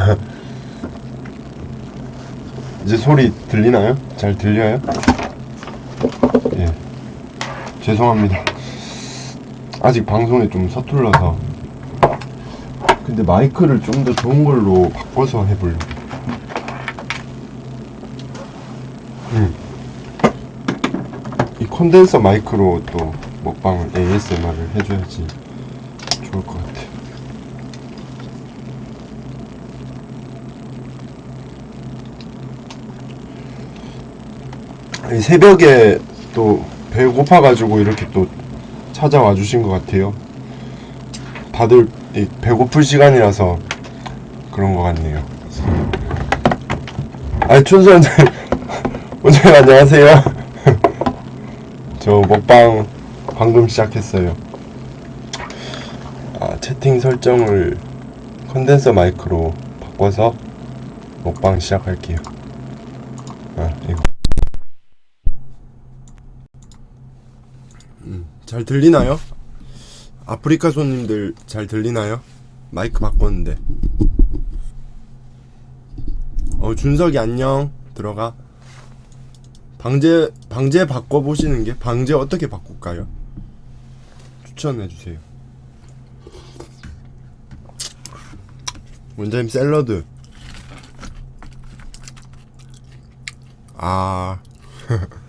이제 소리 들리나요? 잘 들려요? 예. 죄송합니다. 아직 방송에 좀 서툴러서. 근데 마이크를 좀 더 좋은 걸로 바꿔서 해보려고. 음. 이 콘덴서 마이크로 또 먹방을 ASMR을 해줘야지 좋을 것 같아. 아니, 새벽에 또 배고파가지고 이렇게 또 찾아와 주신 것 같아요. 다들 이 배고플 시간이라서 그런 것 같네요. 아니 원장님, 원장님 안녕하세요. 저 먹방 방금 시작했어요. 아, 채팅 설정을 컨덴서 마이크로 바꿔서 먹방 시작할게요. 음, 잘 들리나요? 아프리카 손님들 잘 들리나요? 마이크 바꿨는데. 어, 준석이 안녕. 들어가. 방제 방제 바꿔 보시는 게 방제 어떻게 바꿀까요? 추천해 주세요. 원장님 샐러드. 아.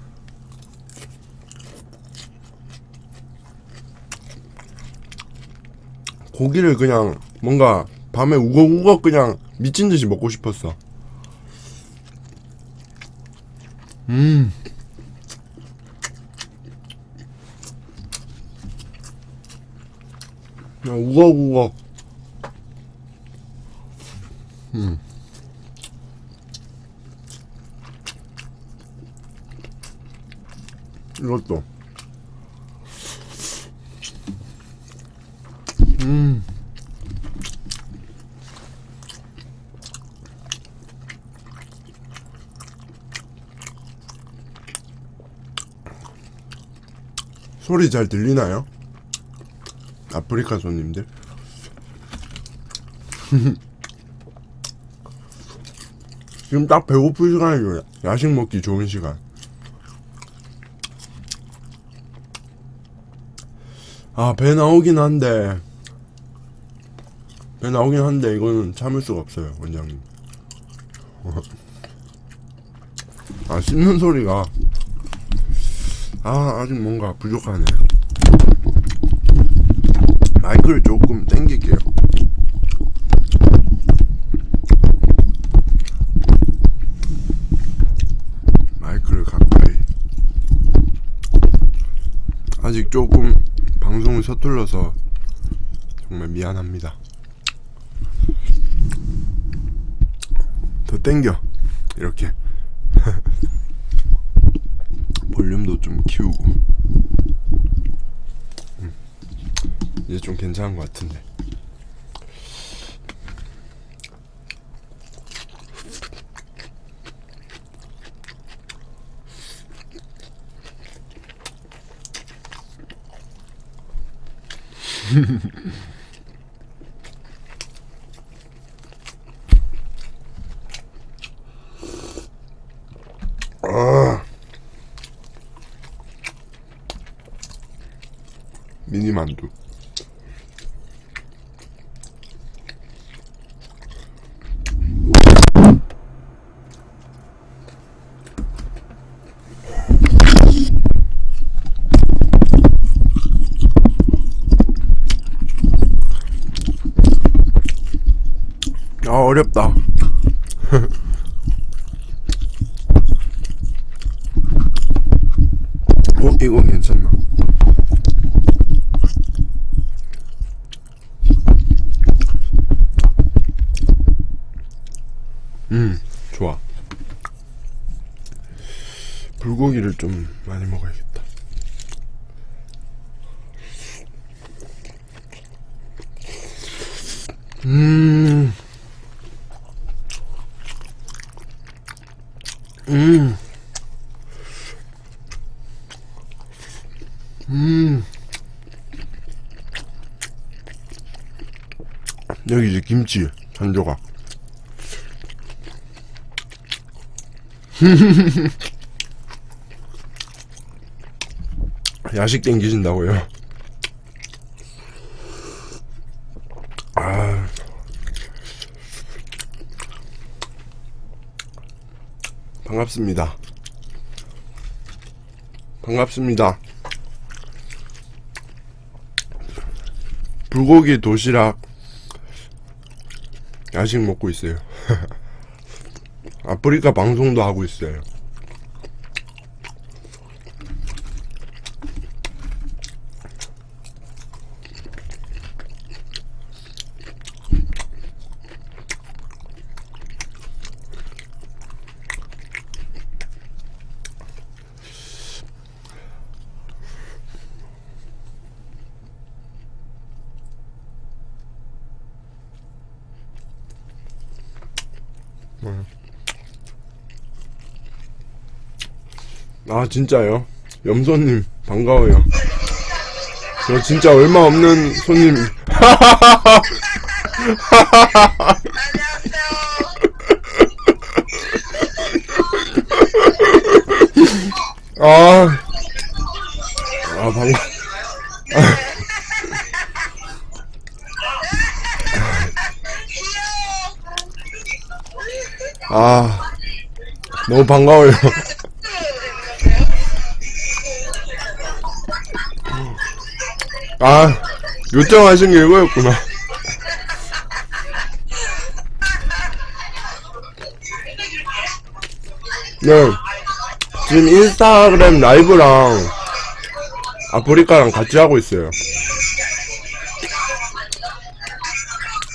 고기를 그냥 뭔가 밤에 우걱우걱 그냥 미친 듯이 먹고 싶었어. 음. 그냥 우걱우걱. 음. 이것도. 음. 소리 잘 들리나요? 아프리카 손님들. 지금 딱 배고플 시간이죠. 야식 먹기 좋은 시간. 아, 배 나오긴 한데. 배 나오긴 한데, 이거는 참을 수가 없어요, 원장님. 아, 씹는 소리가. 아, 아직 뭔가 부족하네. 마이크를 조금 당길게요. 마이크를 가까이. 아직 조금 방송을 서툴러서 정말 미안합니다. 땡겨. 이렇게. 볼륨도 좀 키우고. 음. 이제 좀 괜찮은 것 같은데. 아. 미니 만두. 아 어렵다. 음. 여기 이제 김치 한 조각. 야식 땡기신다고요? 아. 반갑습니다. 반갑습니다. 불고기 도시락 야식 먹고 있어요. 아프리카 방송도 하고 있어요. 아 진짜요? 염소님 반가워요. 저 진짜 얼마 없는 손님. 아, 아 반가. 아, 너무 반가워요. 아, 요청하신 게 이거였구나. 네. 지금 인스타그램 라이브랑 아프리카랑 같이 하고 있어요.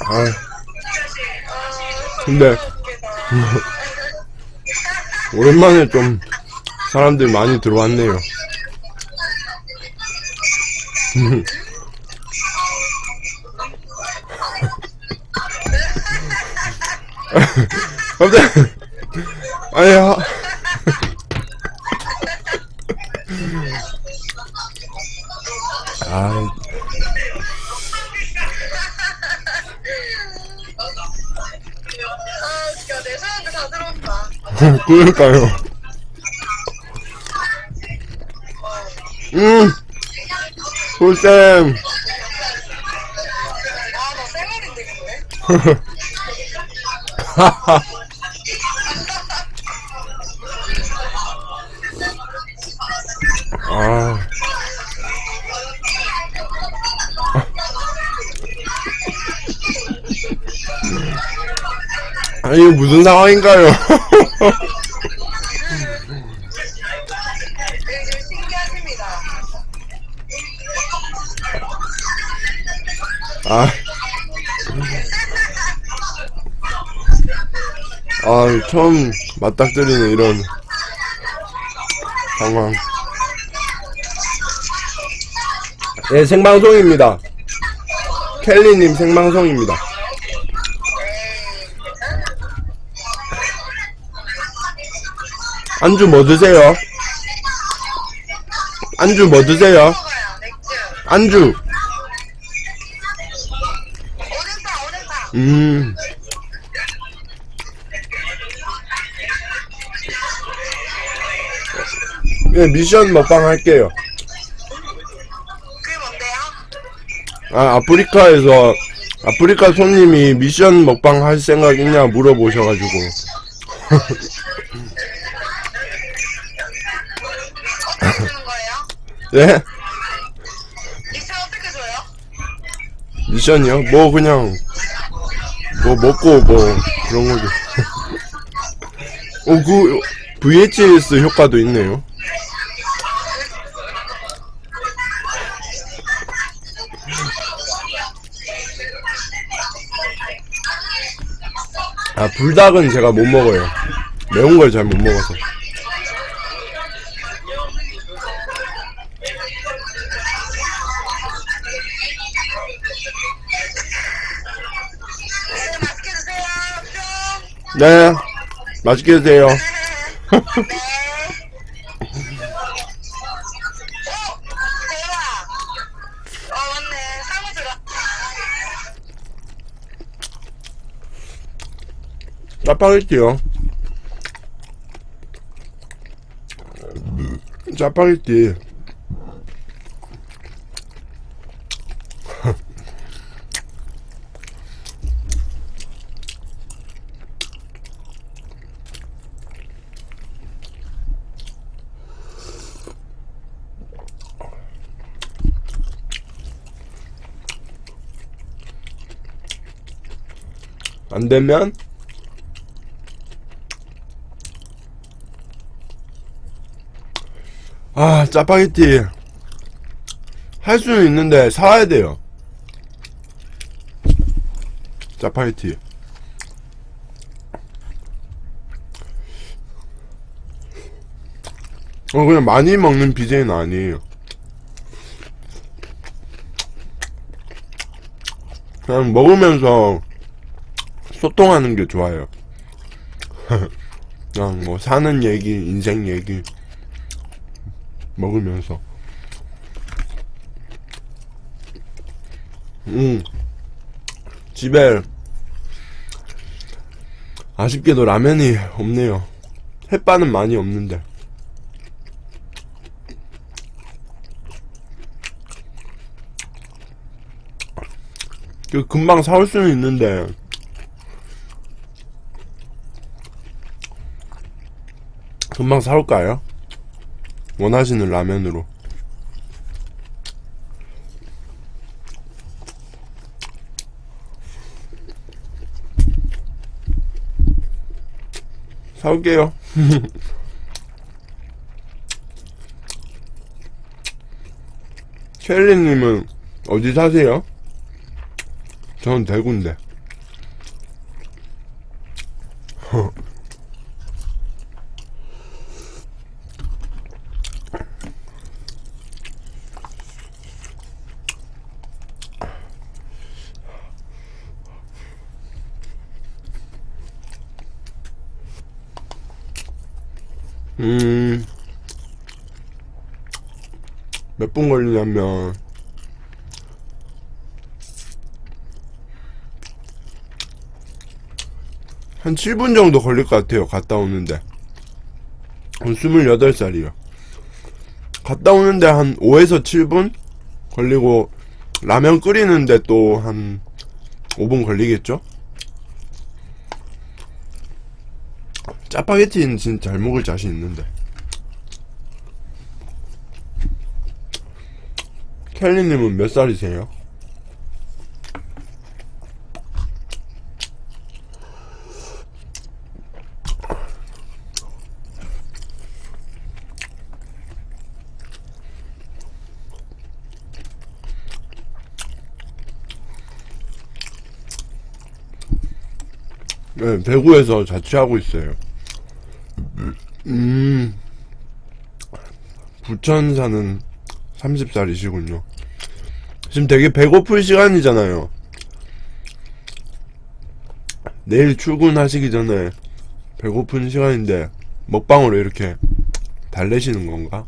아. 근데, 오랜만에 좀 사람들 많이 들어왔네요. 갑자기 아야 아아 웃겨 내 사람들 다 들어온다 그러니까요. 음 꿀쌤 아나 쌩얼인데 근데 아니 이거 무슨 상황인가요? 신기하십니다 아. 아, 처음 맞닥뜨리는 이런 상황. 네, 생방송입니다. 켈리님 생방송입니다. 안주 뭐 드세요? 안주 뭐 드세요? 안주. 음. 네, 미션 먹방 할게요. 아, 아프리카에서, 아프리카 손님이 미션 먹방 할 생각 있냐 물어보셔가지고. 네? 미션 어떻게 줘요? 미션이요? 뭐, 그냥, 뭐, 먹고, 뭐, 그런 거죠. 어, 그, VHS 효과도 있네요. 아, 불닭은 제가 못 먹어요. 매운 걸 잘 못 먹어서. 네. 맛있게 드세요. 짜파게티요. 짜파게티. 안 되면 아 짜파게티 할 수는 있는데 사와야 돼요. 짜파게티. 어 그냥 많이 먹는 BJ는 아니에요. 그냥 먹으면서 소통하는 게 좋아요. 그냥 뭐 사는 얘기 인생 얘기 먹으면서. 음. 집에 아쉽게도 라면이 없네요. 햇반은 많이 없는데. 그 금방 사올 수는 있는데 금방 사올까요? 원하시는 라면으로 사올게요 켈리님은 어디 사세요? 저는 대구인데 음, 몇 분 걸리냐면, 한 7분 정도 걸릴 것 같아요. 갔다 오는데. 한 28살이요. 갔다 오는데 한 5에서 7분? 걸리고, 라면 끓이는데 또 한 5분 걸리겠죠? 짜파게티는 진짜 잘 먹을 자신 있는데. 켈리님은 몇 살이세요? 네, 대구에서 자취하고 있어요. 음, 부천 사는 30살이시군요. 지금 되게 배고플 시간이잖아요. 내일 출근하시기 전에 배고픈 시간인데 먹방으로 이렇게 달래시는 건가?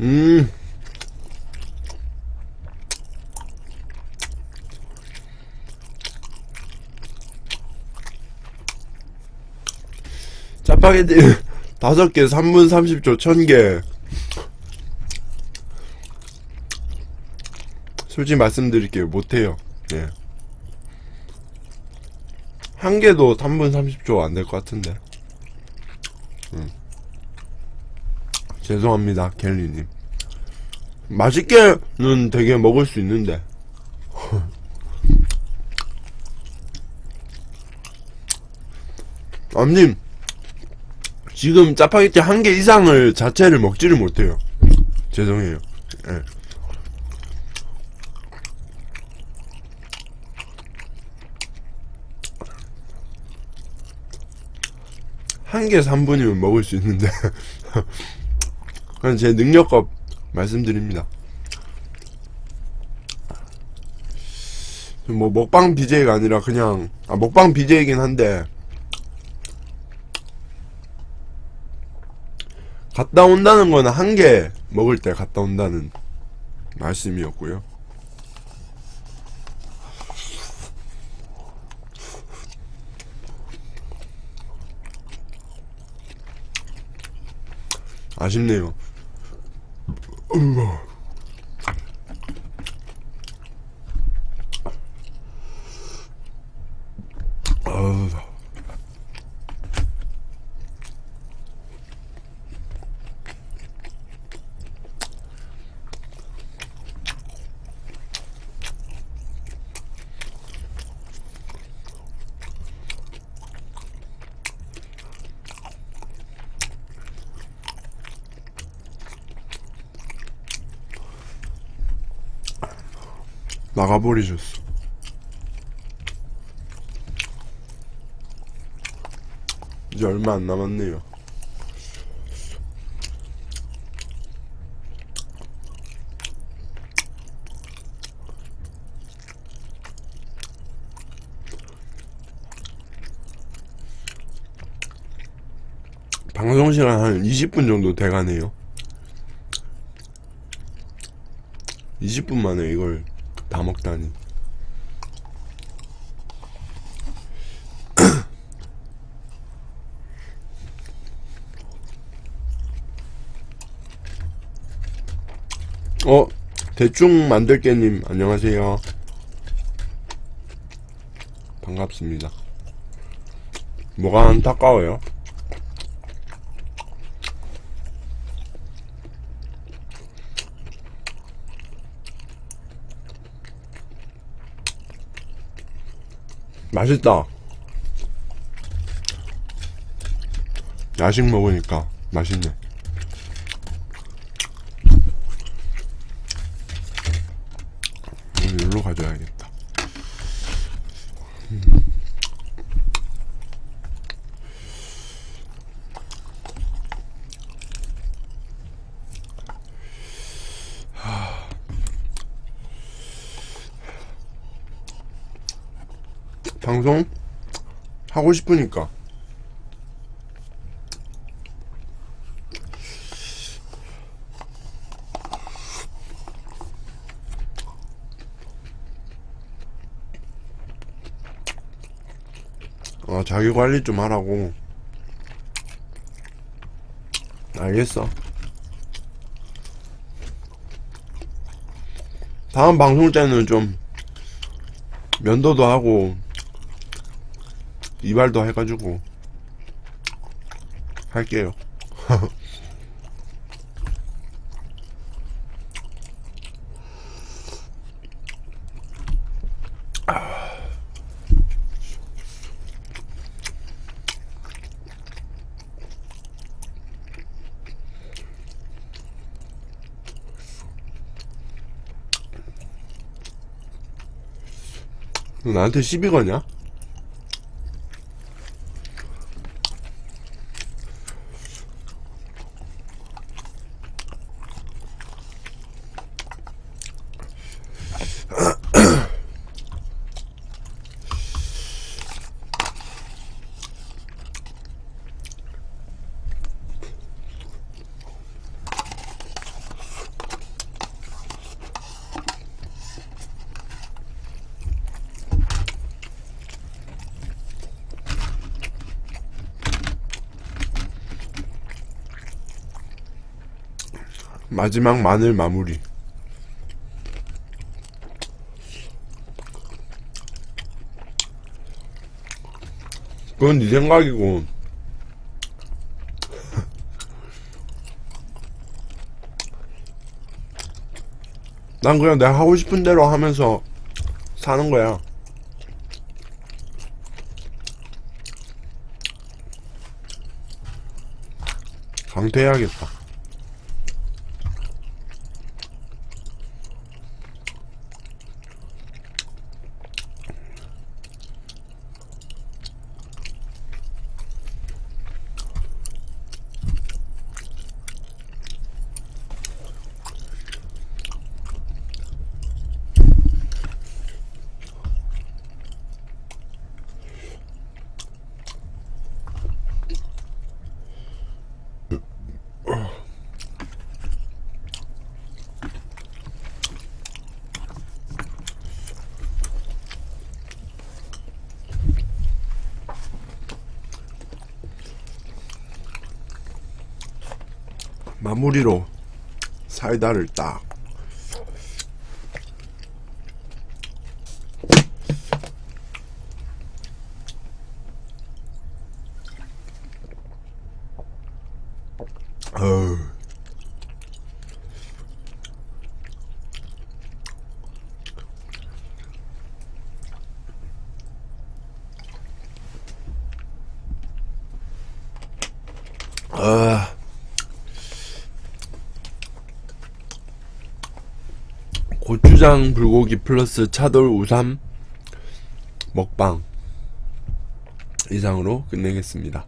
음. 짜파게티 다섯 개 3분 30초 1000개 솔직히 말씀드릴게요 못해요 예. 한 개도 3분 30초 안 될 것 같은데 음. 죄송합니다 켈리님. 맛있게는 되게 먹을 수 있는데. 암님 지금 짜파게티 한 개 이상을 자체를 먹지를 못해요. 죄송해요. 예. 한개 3분이면 먹을 수 있는데 그건 제 능력껏 말씀드립니다 뭐 먹방 BJ가 아니라 그냥 아 먹방 BJ이긴 한데 갔다 온다는 거는 한 개 먹을 때 갔다 온다는 말씀이었고요. 아쉽네요. 아 우. 나가버리셨어. 이제 얼마 안 남았네요. 방송 시간 한 20분 정도 돼가네요. 20분 만에 이걸 다 먹다니. 어, 대충 만들게님, 안녕하세요. 반갑습니다. 뭐가 안타까워요? 맛있다. 야식 먹으니까 맛있네. 오늘 일로 가져야겠다. 방송 하고 싶으니까. 어, 자기 관리 좀 하라고. 알겠어. 다음 방송 때는 좀 면도도 하고 이발도 해가지고 할게요. 너 나한테 시비 거냐? 마지막 마늘 마무리. 그건 네 생각이고. 난 그냥 내가 하고 싶은 대로 하면서 사는 거야. 강퇴해야겠다. 마무리로 사이다를 딱 어우. 아. 고추장 불고기 플러스 차돌 우삼 먹방 이상으로 끝내겠습니다.